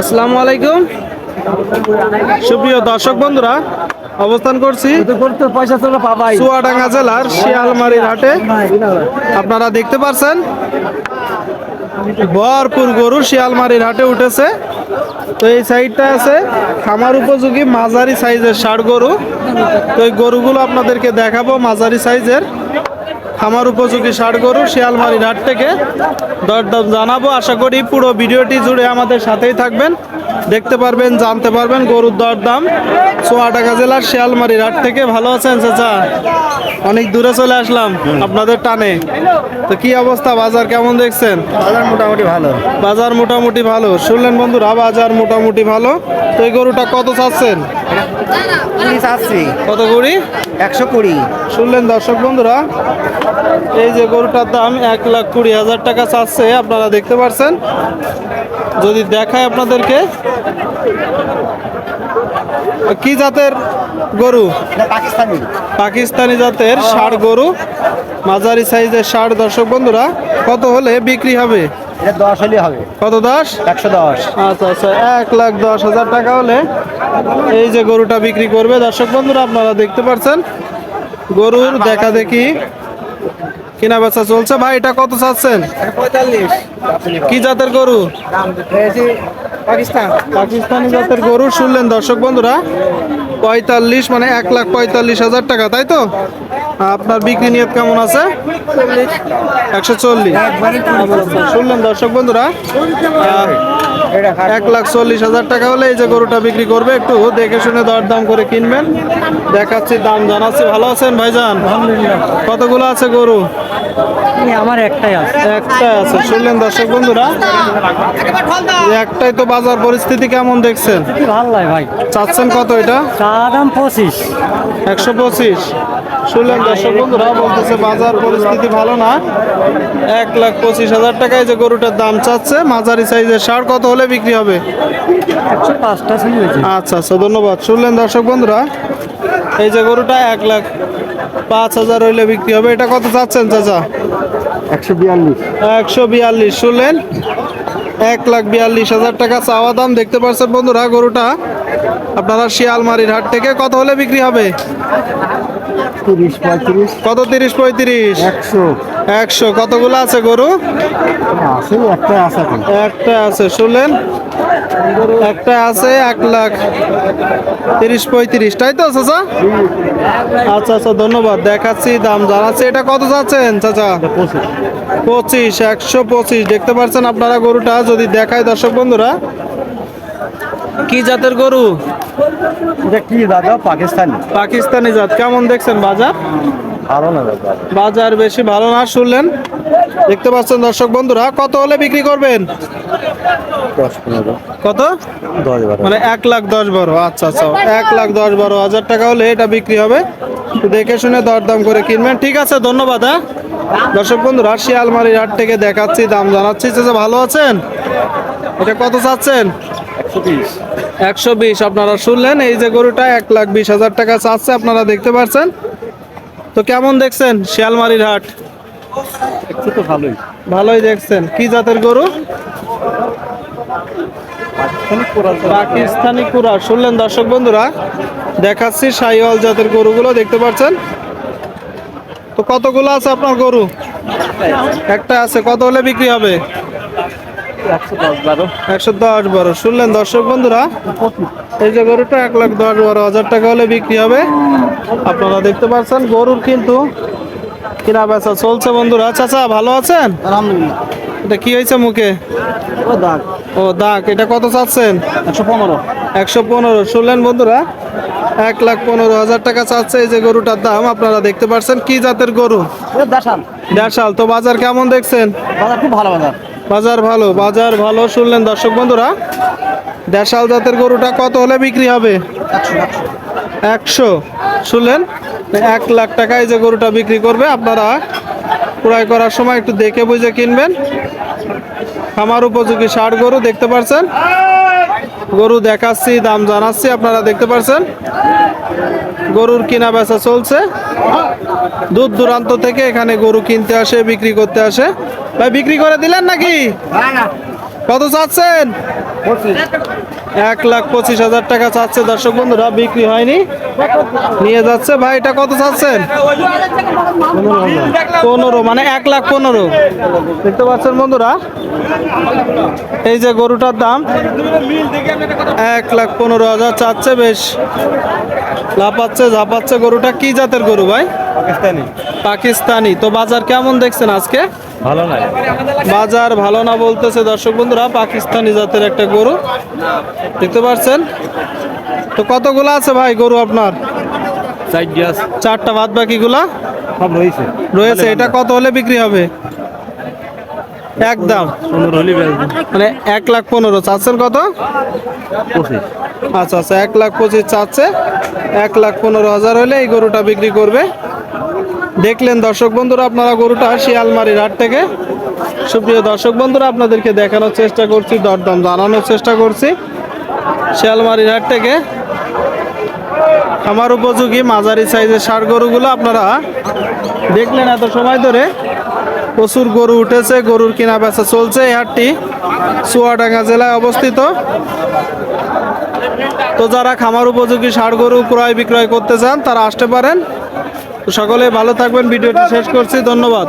আসসালামু আলাইকুম। সুপ্রিয় দর্শক বন্ধুরা, অবস্থান করছি চুয়াডাঙ্গা জেলার শিয়ালমারির হাটে আপনারা দেখতে পাচ্ছেন ভরপুর গরু শিয়ালমারির হাটে উঠেছে। তো এই সাইডটা আছে খামার উপযোগী মাঝারি সাইজের ষাড় গরু। তো এই গরুগুলো আপনাদেরকে দেখাবো মাঝারি সাইজের। খামার উপযোগী ষাড় গরু শিয়ালমারির হাট থেকে দরদাম জানাব। আশা করি পুরো ভিডিওটি জুড়ে আমাদের সাথেই থাকবেন। দেখতে পারবেন জানতে পারবেন গরুর দরদাম। চুয়াডাঙ্গা জেলার শিয়ালমারির হাট থেকে। ভালো আছেন চাচা? অনেক দূরে চলে আসলাম আপনাদের টানে। তো কি অবস্থা? বাজার কেমন দেখছেন? বাজার মোটামুটি ভালো। বাজার মোটামুটি ভালো। শুনলেন বন্ধুরা বাজার মোটামুটি ভালো। তো এই গরুটা কত চাচ্ছেন? কত করি একশো কুড়ি। শুনলেন দর্শক বন্ধুরা, এই যে গরুটার দাম এক লাখ কুড়ি হাজার টাকা চাচ্ছে, আপনারা দেখতে পারছেন? যদি দেখায় আপনাদেরকে। কি জাতের গরু? পাকিস্তানি। পাকিস্তানি জাতের ষাড় গরু। মাঝারি সাইজের ষাড় দর্শক বন্ধুরা কত হলে বিক্রি হবে? এটা দশ হলে হবে। কত দশ? একশো দশ। আচ্ছা আচ্ছা এক লাখ দশ হাজার টাকা হলে এই যে গরুটা বিক্রি করবে দর্শক বন্ধুরা আপনারা দেখতে পাচ্ছেন গরুর দেখা দেখি। কিনা বেচা চলছে। ভাই এটা কত চাচ্ছেন? কি জাতের গরু? পাকিস্তান। পাকিস্তানি জাতের গরু শুনলেন দর্শক বন্ধুরা। পঁয়তাল্লিশ মানে এক লাখ পঁয়তাল্লিশ হাজার টাকা তাই তো? আপনার বিক্রি নিয়ত কেমন আছে? একশো চল্লিশ। শুনলেন দর্শক বন্ধুরা এক লাখ চল্লিশ হাজার টাকা হলে এই যে গরুটা বিক্রি করবে একটু দেখে শুনে দরদাম করে কিনবেন। দেখাচ্ছি দাম জানাচ্ছি ভালো আছেন ভাইজান? কতগুলো আছে গরু? আমার একটাই আছে। একটাই আছে শুনলেন দর্শক বন্ধুরা? একটাই তো বাজার পরিস্থিতি কেমন দেখছেন? ভালো ভাই। চাচ্ছেন কত এটা? চা দাম পঁচিশ। একশো পঁচিশ। শুনলেন দর্শক বন্ধুরা বলতেছে বাজার পরিস্থিতি ভালো না। এক লাখ পঁচিশ হাজার টাকায় যে গরুটার দাম চাচ্ছে মাঝারি সাইজের সার কত হলে বিক্রি হবে? আচ্ছা আচ্ছা ধন্যবাদ। শুনলেন দর্শক বন্ধুরা এই যে গরুটা এক লাখ পাঁচ হাজার হইলে বিক্রি হবে এটা কত চাচ্ছেন চাচা? একশো বিয়াল্লিশ। একশো বিয়াল্লিশ শুনলেন? এক লাখ বিয়াল্লিশ হাজার টাকা চাওয়া দাম দেখতে পাচ্ছেন বন্ধুরা গরুটা। আপনারা শিয়ালমারির হাট থেকে কত হলে বিক্রি হবে? কত তিরিশ পঁয়ত্রিশ? একশো। একশো। কতগুলো আছে গরু? আছে একটা আছে একটা আছে শুনলেন? একটা আছে এক লাখ তিরিশ পঁয়ত্রিশ তাই তো চাচা? আচ্ছা আচ্ছা ধন্যবাদ। দেখাচ্ছি দাম জানাচ্ছি। এটা কত যাচ্ছেন চাচা? পঁচিশ একশো পঁচিশ। দেখতে পাচ্ছেন আপনারা গরুটা যদি দেখায় দর্শক বন্ধুরা। কি জাতের গরু? এটা কি দাদা পাকিস্তানি? পাকিস্তানি জাত। কেমন দেখছেন বাজার? ভালো না দাদা। বাজার বেশি ভালো না শুনলেন? দেখতে পাচ্ছেন দর্শক বন্ধুরা কত হলে বিক্রি করবেন? কত? মানে এক লাখ দশ বারো। আচ্ছা আচ্ছা। এক লাখ দশ বারো হাজার টাকা হলে এটা বিক্রি হবে। দেখে শুনে দরদাম করে কিনবেন। ঠিক আছে ধন্যবাদ হ্যাঁ? দর্শক বন্ধুরা শিয়ালমারির হাট থেকে দেখাচ্ছি দাম জানাচ্ছি। ভালো আছেন? এটা কত চাচ্ছেন? একশো বিশ একশো বিশ আপনারা শুনলেন এই যে গরুটা এক লাখ বিশ হাজার টাকা চাচ্ছে আপনারা দেখতে পাচ্ছেন তো কেমন দেখছেন শিয়ালমারির হাট? একটু তো ভালোই। ভালোই দেখছেন। কি জাতের গরু? পাকিস্তানি কুরা শুনলেন দর্শক বন্ধুরা দেখাচ্ছি সাইওয়াল জাতের গরুগুলো দেখতে পাচ্ছেন তো কতগুলো আছে আপনার গরু? একটা আছে কত হলে বিক্রি হবে? একশো দশ বারো। শুনলেন দর্শক বন্ধুরা এই যে গরুটা এক লাখ দশ বারো হাজার টাকা হলে বিক্রি হবে। আপনারা দেখতে পাচ্ছেন গরুর কিন্তু কিনা বেচা চলছে বন্ধুরা। চাচা ভালো আছেন? আলহামদুলিল্লাহ। এটা কি হয়েছে মুখে? ও দাগ। ও দাগ এটা কত চাচ্ছেন? একশো পনেরো। একশো পনেরো। শুনলেন বন্ধুরা এক লাখ পনেরো হাজার টাকা চাচ্ছে এই যে গরুটার দাম। আপনারা দেখতে পাচ্ছেন কি জাতের গরু? দেশাল। দেড়শাল তো বাজার কেমন দেখছেন? বাজার খুব ভালো বাজার। বাজার ভালো বাজার ভালো শুনলেন দর্শক বন্ধুরা। দেশাল জাতের গরুটা কত হলে বিক্রি হবে? একশো। শুনলেন? এক লাখ টাকায় যে গরুটা বিক্রি করবে, আপনারা ক্রয় করার সময় একটু দেখে বুঝে কিনবেন। আমার উপযোগী ষাট গরু, দেখতে পাচ্ছেন গরু দেখাচ্ছি দাম জানাচ্ছি আপনারা দেখতে পারছেন। গরুর কিনা বেচা চলছে। দূর দূরান্ত থেকে এখানে গরু কিনতে আসে বিক্রি করতে আসে। ভাই বিক্রি করে দিলেন নাকি? কত চাচ্ছেন? এক লাখ পঁচিশ হাজার টাকা চাচ্ছে দর্শক বন্ধুরা বিক্রি হয়নি। নিয়ে যাচ্ছে। ভাই এটা কত চাচ্ছেন? পনেরো মানে এক লাখ পনেরো। দেখতে পাচ্ছেন বন্ধুরা? এই যে গরুটার দাম এক লাখ পনেরো হাজার চাচ্ছে বেশ লাপাচ্ছে ঝাপাচ্ছে গরুটা। কি জাতের গরু ভাই? পাকিস্তানি। পাকিস্তানি। তো বাজার কেমন দেখছেন আজকে? ভালো নাই বাজার ভালো না বলতেছে দর্শক বন্ধুরা পাকিস্তানি জাতের একটা গরু। দেখতে পাচ্ছেন? তো কতগুলো আছে ভাই গরু আপনার? চারটা বাদ বাকিগুলা? সব রয়েছে। রয়েছে এটা কত হলে বিক্রি হবে? একদম। মানে এক লাখ পনেরো চাচ্ছেন কত? আচ্ছা আচ্ছা এক লাখ পঁচিশ চাচ্ছে। এক লাখ পনেরো হাজার হলে এই গরুটা বিক্রি করবে। দেখলেন দর্শক বন্ধুরা আপনারা গরুটা শিয়ালমারির হাট থেকে। সুপ্রিয় দর্শক বন্ধুরা আপনাদেরকে দেখানোর চেষ্টা করছি দরদাম জানানোর চেষ্টা করছি। শিয়ালমারির হাট থেকে। আমার উপযোগী মাঝারি সাইজের ষাড় গরুগুলো আপনারা দেখলেন এত সময় ধরে। প্রচুর গরু উঠেছে, গরুর কেনা বেচা চলছে এই হাটটি। চুয়াডাঙ্গা জেলায় অবস্থিত। তো যারা খামার উপযোগী ষাড় গরু ক্রয় বিক্রয় করতে চান, তারা আসতে পারেন। সকলে ভালো থাকবেন, ভিডিওটি শেষ করছি, ধন্যবাদ।